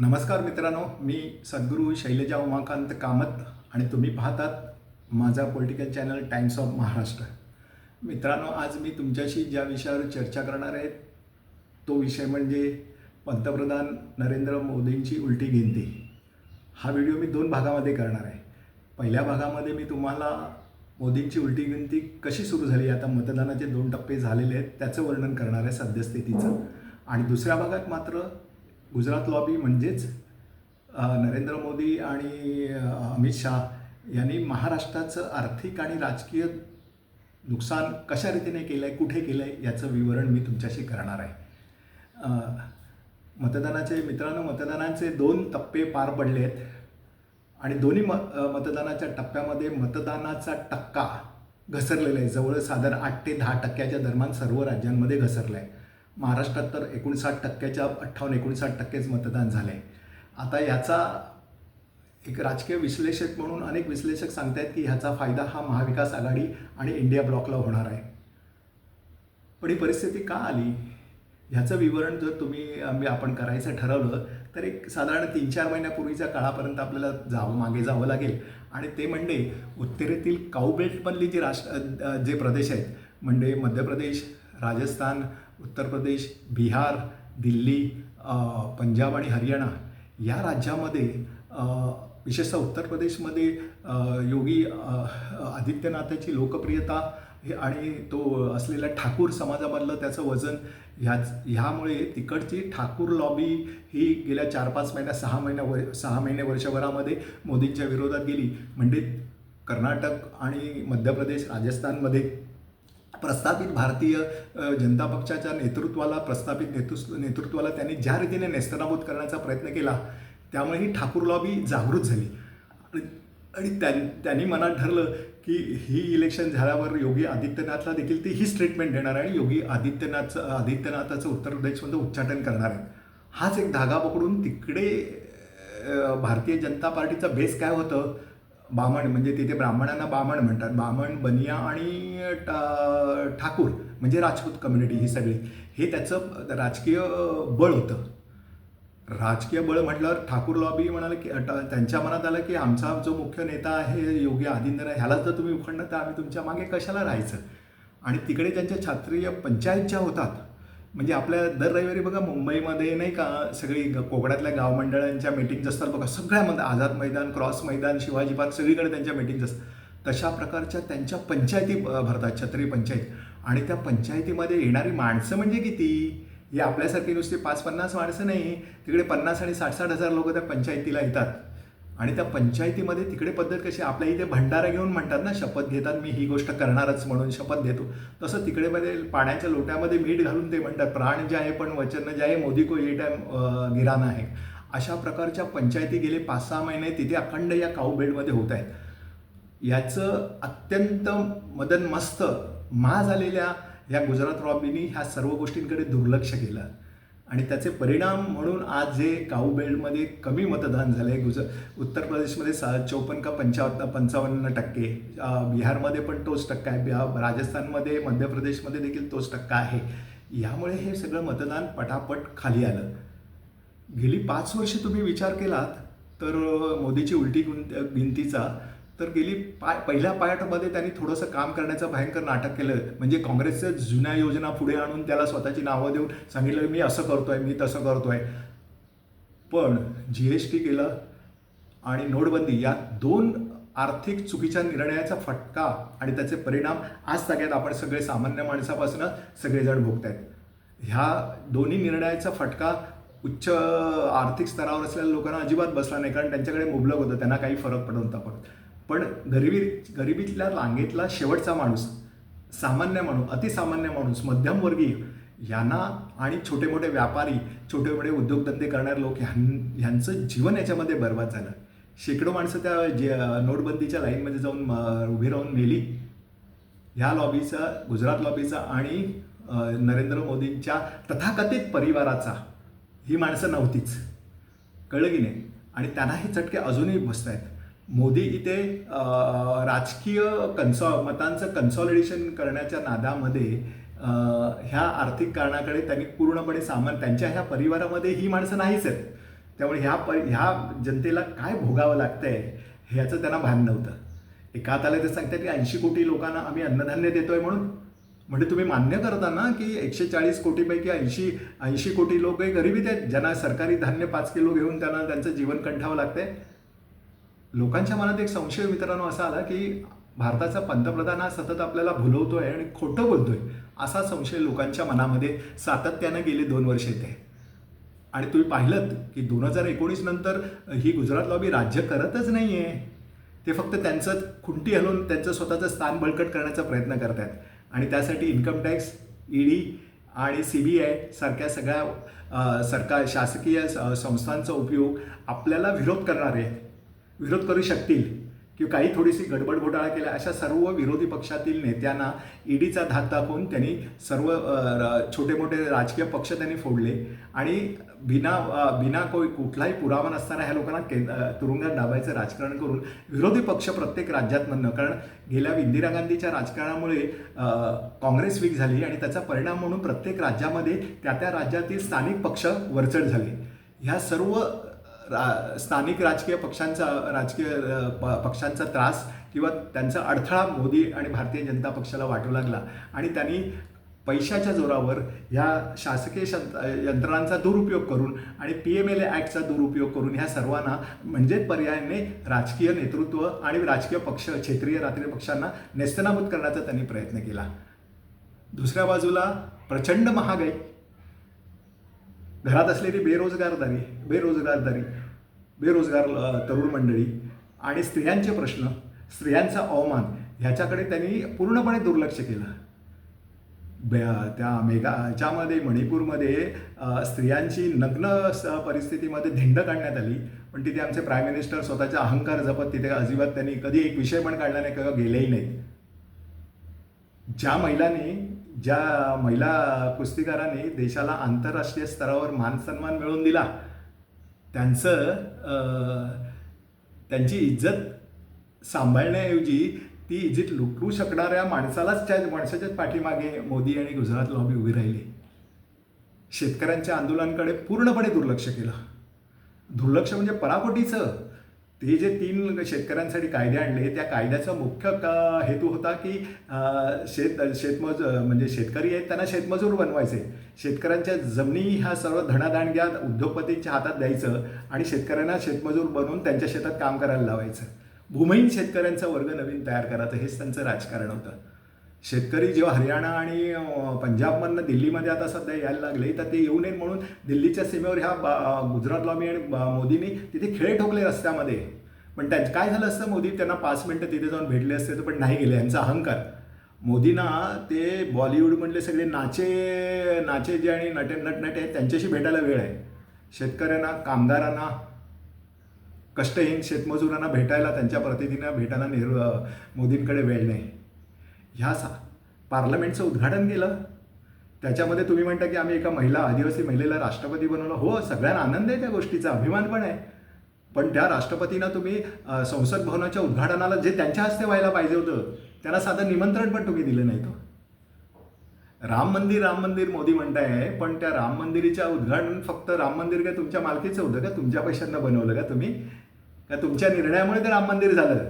नमस्कार मित्रांनो मी सद्गुरू शैलजा उमाकांत कामत आणि तुम्ही पाहतात माझा political channel Times of Maharashtra मित्रांनो आज मी तुमच्याशी ज्या विषयावर चर्चा करणार आहे तो विषय म्हणजे पंतप्रधान नरेंद्र मोदींची उलटी गिनती. हा व्हिडिओ मी दोन भागामध्ये करणार आहे. पहिल्या भागामध्ये मी तुम्हाला मोदींची उलटी गिनती कशी सुरू झाली आता मतदानाचे दोन टप्पे झालेले आहेत त्याचं वर्णन करणार आहे सद्यस्थितीचं. आणि दुसऱ्या भागात मात्र गुजरात लॉबी म्हणजेच नरेंद्र मोदी आणि अमित शाह यांनी महाराष्ट्राचं आर्थिक आणि राजकीय नुकसान कशा रीतीने केलं आहे कुठे केलं आहे याचं विवरण मी तुमच्याशी करणार आहे. मतदानाचे मित्रांनो मतदानाचे दोन टप्पे पार पडले आहेत आणि दोन्ही म मतदानाच्या टप्प्यामध्ये मतदानाचा टक्का घसरलेला आहे. जवळ साधारण आठ ते दहा टक्क्याच्या दरम्यान सर्व राज्यांमध्ये घसरला आहे महाराष्ट्रात तर एकोणसाठ टक्क्याच्या अठ्ठावन्न एकोणसाठ टक्केच मतदान झालं आहे आता याचा एक राजकीय विश्लेषक म्हणून अनेक विश्लेषक सांगतायत की ह्याचा फायदा हा महाविकास आघाडी आणि इंडिया ब्लॉकला होणार आहे. पण ही परिस्थिती का आली? ह्याचं विवरण जर तुम्ही आम्ही आपण करायचं ठरवलं तर एक साधारण तीन चार महिन्यापूर्वीच्या काळापर्यंत आपल्याला जावं मागे जावं लागेल. आणि ते म्हणजे उत्तरेतील काऊबेल्टमधली जी राष्ट्र जे प्रदेश आहेत म्हणजे मध्य प्रदेश राजस्थान उत्तर प्रदेश बिहार दिल्ली पंजाब आणि हरियाणा या राज्यामध्ये विशेषतः उत्तर प्रदेशमध्ये योगी आदित्यनाथाची लोकप्रियता हे आणि तो असलेल्या ठाकूर समाजामधलं त्याचं वजन ह्याच ह्यामुळे तिकडची ठाकूर लॉबी ही गेल्या चार पाच महिन्या सहा महिन्या व सहा महिने वर्षभरामध्ये मोदींच्या विरोधात गेली. म्हणजे कर्नाटक आणि मध्य प्रदेश राजस्थानमध्ये प्रस्थापित भारतीय जनता पक्षाच्या नेतृत्वाला प्रस्थापित नेतृत्व नेतृत्वाला त्यांनी ज्या रीतीने नेस्तनाबूत करण्याचा प्रयत्न केला त्यामुळे ही ठाकूर लॉबी जागृत झाली. आणि त्यां त्यांनी मनात ठरलं की ही इलेक्शन झाल्यावर योगी आदित्यनाथला देखील ते हीच ट्रीटमेंट देणार आहे आणि योगी आदित्यनाथचं आदित्यनाथाचं उत्तर प्रदेशमध्ये उच्चाटन करणार आहे. हाच एक धागा पकडून तिकडे भारतीय जनता पार्टीचा बेस काय होतं? बामण म्हणजे तिथे ब्राह्मणांना बामण म्हणतात. बामण बनिया आणि टा ठाकूर म्हणजे राजपूत कम्युनिटी ही सगळी. हे त्याचं राजकीय बळ होतं. राजकीय बळ म्हटल्यावर ठाकूर लॉबी म्हणाले की ट- त्यांच्या मनात आलं की आमचा जो मुख्य नेता आहे योगी आदित्यनाथ ह्यालाच जर तुम्ही उखडणं तर आम्ही तुमच्या मागे कशाला राहायचं? आणि तिकडे त्यांच्या छात्रीय पंचायत ज्या होतात म्हणजे आपल्या दर रविवारी बघा मुंबईमध्ये नाही का सगळी ग- कोकणातल्या गाव मंडळांच्या मीटिंग्ज असतात बघा सगळ्यामध्ये आझाद मैदान क्रॉस मैदान शिवाजी पार्क सगळीकडे त्यांच्या मीटिंग्ज असतात. तशा प्रकारच्या त्यांच्या पंचायती भरतात छत्री पंचायत. आणि त्या पंचायतीमध्ये येणारी माणसं म्हणजे किती? हे आपल्यासारखी नुसती पाच पन्नास माणसं नाही तिकडे पन्नास आणि साठ साठ हजार लोक त्या पंचायतीला येतात. आणि त्या पंचायतीमध्ये तिकडे पद्धत कशी आपल्या इथे भंडारा घेऊन म्हणतात ना शपथ घेतात मी ही गोष्ट करणारच म्हणून शपथ घेतो. तसं तिकडे मध्ये पाण्याच्या लोट्यामध्ये मीठ घालून ते म्हणतात प्राण जे आहे पण वचन जे आहे मोदी को ये टाइम गिराना आहे. अशा प्रकारच्या पंचायती गेले पाच सहा महिने तिथे अखंड या काऊ बेडमध्ये होत आहेत. याचं अत्यंत मदन मस्त मा झालेल्या या गुजरात रॉबीनी ह्या सर्व गोष्टींकडे दुर्लक्ष केलं. आणि त्याचे परिणाम म्हणून आज जे काऊ बेल्टमध्ये कमी मतदान झालं आहे गुज उत्तर प्रदेशमध्ये सा चौपन्न का पंचावन्न पंचावन्न टक्के. बिहारमध्ये पण तोच टक्का आहे. राजस्थानमध्ये मध्य प्रदेशमध्ये देखील तोच टक्का आहे. यामुळे हे सगळं मतदान पटापट खाली आलं. गेली पाच वर्ष तुम्ही विचार केलात तर मोदीची उलटी गुंत गिनतीचा तर गेली पाय पहिल्या पायटमध्ये त्यांनी थोडंसं काम करण्याचं भयंकर नाटक केलं. म्हणजे काँग्रेसच्या जुन्या योजना पुढे आणून त्याला स्वतःची नावं देऊन सांगितलं मी असं करतोय मी तसं करतोय. पण जी एस टी केलं आणि नोटबंदी या दोन आर्थिक चुकीच्या निर्णयाचा फटका आणि त्याचे परिणाम आज सगळ्यात आपण सगळे सामान्य माणसापासून सगळेजण भोगत आहेत ह्या दोन्ही निर्णयाचा फटका उच्च आर्थिक स्तरावर असलेल्या लोकांना अजिबात बसला नाही कारण त्यांच्याकडे मुबलक होतं त्यांना काही फरक पडत नव्हता पडत पण गरिबी गरिबीतल्या रांगेतला शेवटचा माणूस सामान्य माणूस अतिसामान्य माणूस मध्यमवर्गीय यांना आणि छोटे मोठे व्यापारी छोटे मोठे उद्योगधंदे करणारे लोक ह्यां ह्यांचं जीवन याच्यामध्ये बर्बाद झालं. शेकडो माणसं त्या जे नोटबंदीच्या लाईनमध्ये जाऊन उभी राहून मेली ह्या लॉबीचा गुजरात लॉबीचा आणि नरेंद्र मोदींच्या तथाकथित परिवाराचा ही माणसं नव्हतीच. कळलं की नाही? आणि त्यांना हे चटके अजूनही बसत आहेत मोदी इथे राजकीय कन्सॉ मतांचं कन्सॉलिडेशन करण्याच्या नादामध्ये ह्या आर्थिक कारणाकडे त्यांनी पूर्णपणे सामान त्यांच्या ह्या परिवारामध्ये ही माणसं नाहीच आहेत. त्यामुळे ह्या प ह्या जनतेला काय भोगावं लागतंय ह्याचं त्यांना भान नव्हतं. एका हाताला ते सांगतात की ऐंशी कोटी लोकांना आम्ही अन्नधान्य देतोय म्हणून. म्हणजे तुम्ही मान्य करता ना की एकशे चाळीस कोटीपैकी ऐंशी ऐंशी कोटी लोक गरिबीत आहेत. ज्यांना सरकारी धान्य पाच किलो घेऊन त्यांना त्यांचं जीवन कंठावं लागतंय. लोकांच्या मनात एक संशय मित्रांनो असा आला की भारताचा पंतप्रधान हा सतत आपल्याला भुलवतोय आणि खोटं बोलतोय असा संशय लोकांच्या मनामध्ये सातत्यानं गेले दोन वर्ष येते. आणि तुम्ही पाहिलं की दोन हजार एकोणीस नंतर ही गुजरात लॉबी राज्य करतच नाही आहे ते फक्त त्यांचं खुंटी हलवून त्यांचं स्वतःचं स्थान बळकट करण्याचा प्रयत्न करत आहेत आणि त्यासाठी इन्कम टॅक्स ईडी आणि सी बी आय सारख्या सगळ्या सरकार शासकीय संस्थांचा उपयोग आपल्याला विरोध करणारे आहेत विरोध करू शकतील किंवा काही थोडीशी गडबड घोटाळा केला अशा सर्व विरोधी पक्षातील नेत्यांना ईडीचा धाक दाखवून त्यांनी सर्व र- छोटे मोठे राजकीय पक्ष त्यांनी फोडले आणि बिना बिना कोई कुठलाही पुरावा नसताना ह्या लोकांना के तुरुंगात डाबायचं राजकारण करून विरोधी पक्ष प्रत्येक राज्यात म्हणणं कारण गेल्या इंदिरा गांधीच्या राजकारणामुळे काँग्रेस वीक झाली आणि त्याचा परिणाम म्हणून प्रत्येक राज्यामध्ये त्या त्या राज्यातील स्थानिक पक्ष वरचढ झाले. ह्या सर्व रा स्थानिक राजकीय पक्षांचा राजकीय पक्षांचा त्रास किंवा त्यांचा अडथळा मोदी आणि भारतीय जनता पक्षाला वाटू लागला आणि त्यांनी पैशाच्या जोरावर ह्या शासकीय यंत्रणांचा दुरुपयोग करून आणि पी एम एल ए ॲक्टचा दुरुपयोग करून ह्या सर्वांना म्हणजे पर्यायाने राजकीय नेतृत्व आणि राजकीय पक्ष क्षेत्रीय राजकीय पक्षांना नेस्तनाबूत करण्याचा त्यांनी प्रयत्न केला. दुसऱ्या बाजूला प्रचंड महागाई. घरात असलेली बेरोजगारदारी बेरोजगारदारी. बेरोजगार तरुण मंडळी आणि स्त्रियांचे प्रश्न स्त्रियांचा अवमान ह्याच्याकडे त्यांनी पूर्णपणे दुर्लक्ष केलं. बे त्या मेघाच्यामध्ये ह्याच्यामध्ये मणिपूरमध्ये स्त्रियांची नग्न स परिस्थितीमध्ये धिंड काढण्यात आली. पण तिथे आमचे प्राईम मिनिस्टर स्वतःचा अहंकार जपत तिथे अजिबात त्यांनी कधी एक विषय पण काढला नाही किंवा गेलेही नाही. ज्या महिलांनी ज्या महिला कुस्तीकारांनी देशाला आंतरराष्ट्रीय स्तरावर मानसन्मान मिळवून दिला त्यांचं त्यांची इज्जत सांभाळण्याऐवजी ती इज्जत लुटू शकणाऱ्या माणसालाच त्या माणसाच्याच पाठीमागे मोदी आणि गुजरात लॉबी उभी राहिली. शेतकऱ्यांच्या आंदोलनाकडे पूर्णपणे दुर्लक्ष केलं. दुर्लक्ष म्हणजे पराकोटीचं. ते जे तीन शेतकऱ्यांसाठी कायदे आणले त्या कायद्याचा मुख्य का हेतू होता की शेत शेतमज म्हणजे शेतकरी आहेत त्यांना शेतमजूर बनवायचे. शेतकऱ्यांच्या जमिनी ह्या सर्व धनादाणग्या उद्योगपतींच्या हातात द्यायचं आणि शेतकऱ्यांना शेतमजूर बनवून त्यांच्या शेतात काम करायला लावायचं. भूमिहीन शेतकऱ्यांचा वर्ग नवीन तयार करायचं हेच त्यांचं राजकारण होतं. शेतकरी जेव्हा हरियाणा आणि पंजाबमधनं दिल्लीमध्ये आता सध्या यायला लागले तर ते येऊ नये म्हणून दिल्लीच्या सीमेवर ह्या बा- गुजरात लॉबी आणि मोदींनी तिथे खेळ ठोकले रस्त्यामध्ये. पण त्यां काय झालं असतं मोदी त्यांना पाच मिनटं तिथे जाऊन भेटले असते तर पण नाही गेले यांचा अहंकार. मोदींना ते बॉलिवूडमधले सगळे नाचे नाचे जे आणि नटे नटनटे आहेत त्यांच्याशी भेटायला वेळ आहे. शेतकऱ्यांना कामगारांना कष्टहीन शेतमजुरांना भेटायला त्यांच्या प्रतिनिधींना भेटायला नेहरू मोदींकडे वेळ नाही. ह्या सा पार्लमेंटचं उद्घाटन केलं. त्याच्यामध्ये तुम्ही म्हणता की आम्ही एका महिला आदिवासी महिलेला राष्ट्रपती बनवलं. हो सगळ्यांना आनंद आहे त्या गोष्टीचा अभिमान पण आहे. पण त्या राष्ट्रपतींना तुम्ही संसद भवनाच्या उद्घाटनाला जे त्यांच्या हस्ते व्हायला पाहिजे होतं त्यांना साधं निमंत्रण पण तुम्ही दिलं नाही तो. राम मंदिर राम मंदिर मोदी म्हणताय पण त्या राम मंदिरीच्या उद्घाटन फक्त राम मंदिर काय तुमच्या मालकीचं होतं का? तुमच्या पैशांना बनवलं का तुम्ही? का तुमच्या निर्णयामुळे ते राम मंदिर झालं?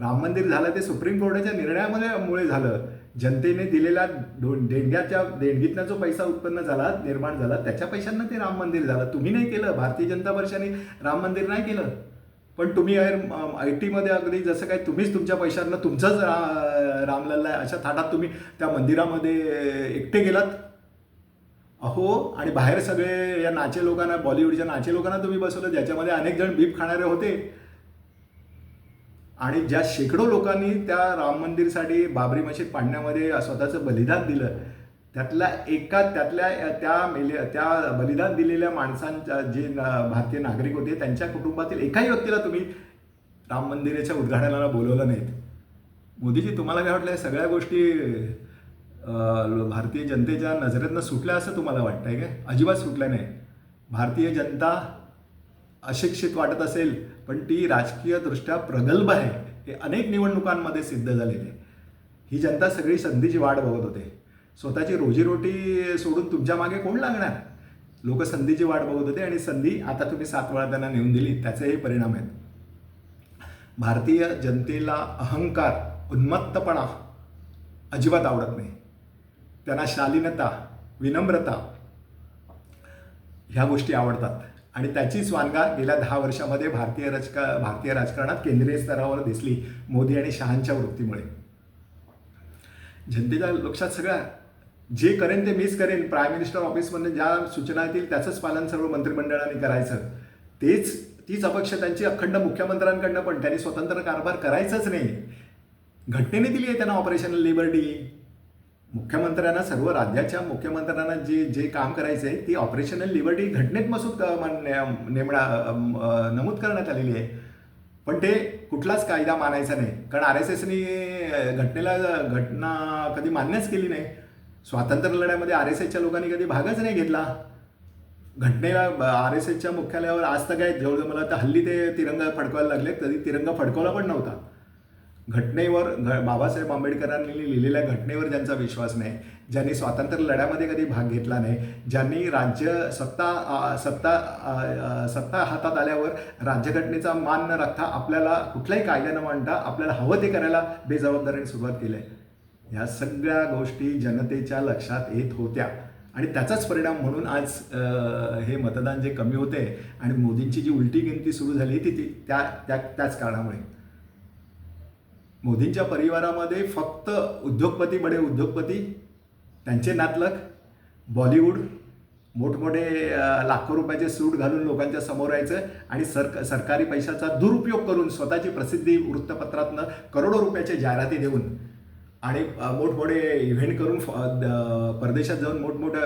राम मंदिर झालं ते सुप्रीम कोर्टाच्या निर्णयामुळे मुळे झालं. जनतेने दिलेल्या देणग्याच्या देणगीतनं जो पैसा उत्पन्न झाला निर्माण झाला त्याच्या पैशांना ते राम मंदिर झालं. तुम्ही नाही केलं. भारतीय जनता पक्षाने राम मंदिर नाही केलं. पण तुम्ही आय टीमध्ये अगदी जसं काय तुम्हीच तुमच्या पैशांना तुमचाच रा रामलल्ला आहे अशा थाटात तुम्ही त्या मंदिरामध्ये एकटे गेलात? अहो आणि बाहेर सगळे या नाचे लोकांना बॉलिवूडच्या नाचे लोकांना तुम्ही बसवलं ज्याच्यामध्ये अनेक जण बीप खाणारे होते. आणि ज्या शेकडो लोकांनी त्या राम मंदिरसाठी बाबरी मशीद पाडण्यामध्ये स्वतःचं बलिदान दिलं त्यातल्या एका त्यातल्या त्या मेले त्या बलिदान दिलेल्या माणसांच्या जे ना- भारतीय नागरिक होते त्यांच्या कुटुंबातील एकाही व्यक्तीला तुम्ही राम मंदिराच्या उद्घाटनाला बोलवलं नाहीत. मोदीजी तुम्हाला काय वाटलं? सगळ्या गोष्टी भारतीय जनतेच्या नजरेतनं सुटल्या असं तुम्हाला वाटतंय काय? अजिबात सुटल्या नाही भारतीय जनता अशिक्षित वाटत असेल पण ती राजकीयदृष्ट्या प्रगल्भ आहे. हे अनेक निवडणुकांमध्ये सिद्ध झालेले. आहे. ही जनता सगळी संधीची वाट बघत होते. स्वतःची रोजीरोटी सोडून तुमच्या मागे कोण लागणार? लोक संधीची वाट बघत होते आणि संधी आता तुम्ही सात वेळा त्यांना नेऊन दिली त्याचेही परिणाम आहेत. भारतीय जनतेला अहंकार उन्मत्तपणा अजिबात आवडत नाही. त्यांना शालीनता विनम्रता ह्या गोष्टी आवडतात. आणि त्याचीच स्वानगा गेल्या दहा वर्षामध्ये भारतीय राजका भारतीय राजकारणात केंद्रीय स्तरावर दिसली मोदी आणि शहांच्या वृत्तीमुळे. जनतेच्या लक्षात सगळ्या जे करेन ते मीच करेन प्राईम मिनिस्टर ऑफिसमध्ये ज्या सूचना येतील त्याचंच पालन सर्व मंत्रिमंडळाने करायचं. तेच तीच अपेक्षा त्यांची अखंड मुख्यमंत्र्यांकडनं पण त्यांनी स्वतंत्र कारभार करायचंच नाही. घटनेने दिली आहे त्यांना ऑपरेशनल लिबर्टी मुख्यमंत्र्यांना सर्व राज्याच्या मुख्यमंत्र्यांना जे जे काम करायचं आहे ती ऑपरेशनल लिबर्टी घटनेत मसूद मान- नेमणा नमूद करण्यात आलेली आहे. पण ते कुठलाच कायदा मानायचा नाही. कारण आर एस एसनी घटनेला घटना कधी मान्यच केली नाही. स्वातंत्र्य लढ्यामध्ये आर एस एसच्या लोकांनी कधी भागच नाही घेतला. घटनेला आर एस एसच्या मुख्यालयावर आज तर काय जवळजवळ मला तर हल्ली ते तिरंगा फडकवायला लागले कधी तिरंगा फडकवला पण नव्हता. घटनेवर घ बाबासाहेब आंबेडकरांनी लिहिलेल्या घटनेवर ज्यांचा विश्वास नाही ज्यांनी स्वातंत्र्य लढ्यामध्ये कधी भाग घेतला नाही ज्यांनी राज्य सत्ता सत्ता सत्ता हातात आल्यावर राज्यघटनेचा मान न राखता आपल्याला कुठलाही कायदा न मांडता आपल्याला हवं ते करायला बेजबाबदारीने सुरुवात केली आहे. ह्या सगळ्या गोष्टी जनतेच्या लक्षात येत होत्या. आणि त्याचाच परिणाम म्हणून आज हे मतदान जे कमी होते आणि मोदींची जी उलटी गिनती सुरू झाली ती ती त्या त्या त्याच कारणामुळे. मोदींच्या परिवारामध्ये फक्त उद्योगपती बडे उद्योगपती त्यांचे नातलग बॉलिवूड मोठमोठे लाखो रुपयाचे सूट घालून लोकांच्या समोर यायचं आणि सर सरकारी पैशाचा दुरुपयोग करून स्वतःची प्रसिद्धी वृत्तपत्रातनं करोडो रुपयाच्या जाहिराती देऊन आणि मोठमोठे इव्हेंट करून फ- द- परदेशात जाऊन मोठमोठ्या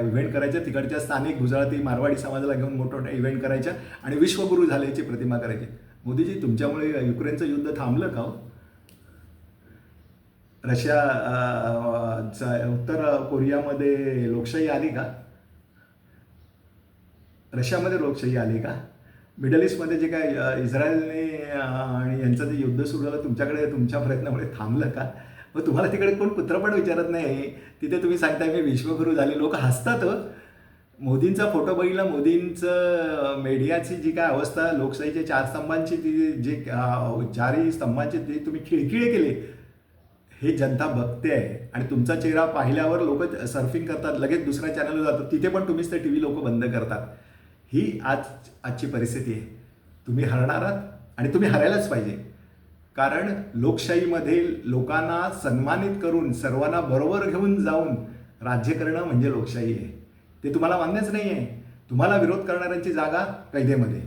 इव्हेंट करायच्या तिकडच्या स्थानिक गुजराती मारवाडी समाजाला घेऊन मोठमोठ्या इव्हेंट करायच्या आणि विश्वगुरू झाल्याची प्रतिमा करायची मोदीजी तुमच्यामुळे युक्रेनचं युद्ध थांबलं का हो? रशिया उत्तर कोरियामध्ये लोकशाही आली का? रशियामध्ये लोकशाही आली का? मिडल ईस्टमध्ये जे काय इस्रायलने आणि यांचं जे युद्ध सुरू झालं तुमच्याकडे तुमच्या प्रयत्नामुळे थांबलं का? मग तुम्हाला तिकडे कोण कुत्र पण विचारत नाही. तिथे तुम्ही सांगताय मी विश्वगुरू झाले. लोक हसतात हो. मोदींचा फोटो बघितला मोदींचं मीडियाची जी काय अवस्था लोकशाहीच्या चार स्तंभांची ती जे चारही स्तंभांची ती तुम्ही खिळखिळे केले. हे जनता बघते आहे आणि तुमचा चेहरा पाहिल्यावर लोक सर्फिंग करतात लगेच दुसऱ्या चॅनलवर जातात. तिथे पण तुम्हीच ते टी व्ही लोक बंद करतात. ही आज आजची परिस्थिती आहे. तुम्ही हरणार आहात आणि तुम्ही हरायलाच पाहिजे. कारण लोकशाहीमध्ये लोकांना सन्मानित करून सर्वांना बरोबर घेऊन जाऊन राज्य करणं म्हणजे लोकशाही आहे. ते तुम्हाला मान्यच नाही आहे तुम्हाला विरोध करणाऱ्यांची जागा कैदेमध्ये.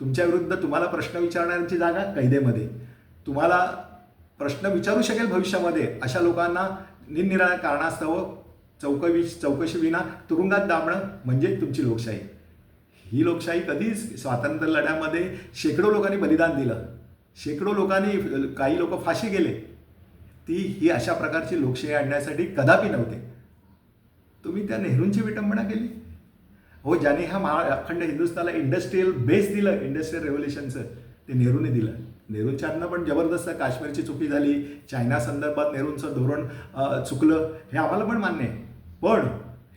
तुमच्या विरुद्ध तुम्हाला प्रश्न विचारणाऱ्यांची जागा कैदेमध्ये. तुम्हाला प्रश्न विचारू शकेल भविष्यामध्ये. अशा लोकांना निरनिराळ्या कारणास्तव चौकवी चौकशीविना तुरुंगात दाबणं म्हणजे तुमची लोकशाही. ही लोकशाही कधीच स्वातंत्र्य लढ्यामध्ये शेकडो लोकांनी बलिदान दिलं. शेकडो लोकांनी काही लोक फाशी गेले. ती ही अशा प्रकारची लोकशाही आणण्यासाठी कदापि नव्हते. तुम्ही त्या नेहरूंची विटंबना केली. हो ज्याने हा महा अखंड हिंदुस्थानला इंडस्ट्रीयल बेस दिलं इंडस्ट्रियल रेव्होल्युशनचं ते नेहरूने दिलं. नेहरूंच्यातनं पण जबरदस्त काश्मीरची चुकी झाली. चायना संदर्भात नेहरूंचं धोरण चुकलं हे आम्हाला पण मान्य आहे. पण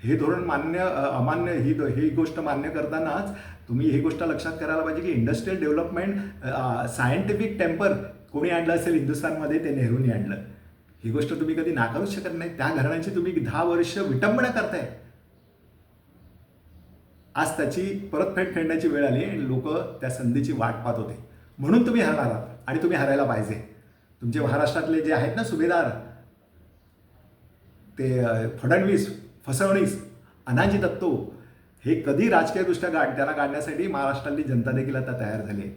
हे धोरण मान्य अमान्य ही ही गोष्ट मान्य करतानाच तुम्ही ही गोष्ट लक्षात करायला पाहिजे की इंडस्ट्रियल डेव्हलपमेंट सायंटिफिक टेम्पर कोणी आणलं असेल हिंदुस्थानमध्ये ते नेहरूंनी आणलं. ही गोष्ट तुम्ही कधी नाकारूच शकत नाही. त्या घराण्याची तुम्ही दहा वर्ष विटंबना करताय. आज त्याची परतफेड फेडण्याची वेळ आली आणि लोक त्या संधीची वाट पाहत होते. म्हणून तुम्ही हरणार आहात आणि तुम्ही हरायला पाहिजे. तुमचे महाराष्ट्रातले जे आहेत ना सुभेदार ते फडणवीस फसवणीस अनाजी दत्तो हे कधी राजकीयदृष्ट्या गाड त्याला काढण्यासाठी महाराष्ट्रातली जनता देखील आता तयार झाली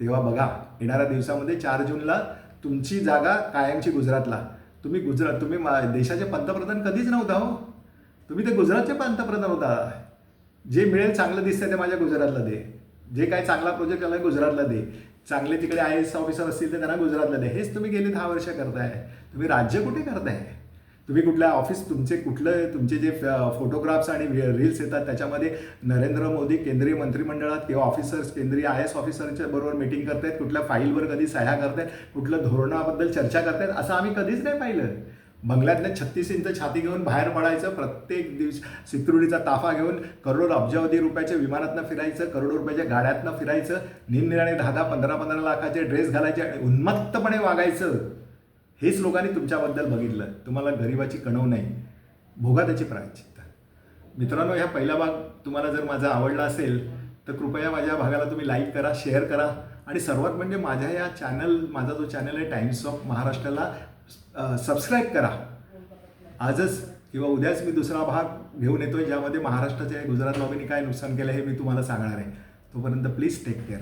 तेव्हा बघा येणाऱ्या दिवसामध्ये चार जूनला तुमची जागा कायमची गुजरातला. तुम्ही गुजरात तुम्ही देशाचे पंतप्रधान कधीच नव्हता हो. तुम्ही ते गुजरातचे पंतप्रधान होता. जे मिळेल चांगलं दिसतंय ते माझ्या गुजरातला दे. जे काही चांगला प्रोजेक्ट आला गुजरातला दे. चांगले तिकडे आय एस ऑफिसर असतील तर त्यांना गुजरातला हेच तुम्ही गेले दहा वर्ष करताय. तुम्ही राज्य कुठे करताय? तुम्ही कुठल्या ऑफिस तुमचे कुठलं तुमचे जे फोटोग्राफ्स आणि रील्स येतात त्याच्यामध्ये नरेंद्र मोदी केंद्रीय मंत्रिमंडळात किंवा ऑफिसर्स केंद्रीय आय एस ऑफिसरच्या बरोबर मिटिंग करतायत कुठल्या फाईलवर कधी सह्या करतायत कुठलं धोरणाबद्दल चर्चा करतायत असं आम्ही कधीच नाही पाहिलं. बंगल्यातल्या छत्तीस इंच छाती घेऊन बाहेर पडायचं प्रत्येक दिवस सिक्युरिटीचा ताफा घेऊन करोडो अब्जावधी रुपयाच्या विमानातनं फिरायचं करोडो रुपयाच्या गाड्यातनं फिरायचं निरनिराळे दहा दहा पंधरा पंधरा लाखाचे ड्रेस घालायचे आणि उन्मत्तपणे वागायचं. हेच लोकांनी तुमच्याबद्दल बघितलं. तुम्हाला गरिबाची कणव नाही. भोगा त्याची प्रायचित्त मित्रांनो ह्या पहिला भाग तुम्हाला जर माझा आवडला असेल तर कृपया माझ्या भागाला तुम्ही लाईक करा शेअर करा. आणि सर्वात म्हणजे माझ्या या चॅनल माझा जो चॅनल आहे टाइम्स ऑफ महाराष्ट्राला सबस्क्राईब करा. आजच किंवा उद्याच मी दुसरा भाग घेऊन येतोय ज्यामध्ये महाराष्ट्राच्या गुजरात लॉबीने काय नुकसान केलं हे मी तुम्हाला सांगणार आहे. तोपर्यंत प्लीज टेक केअर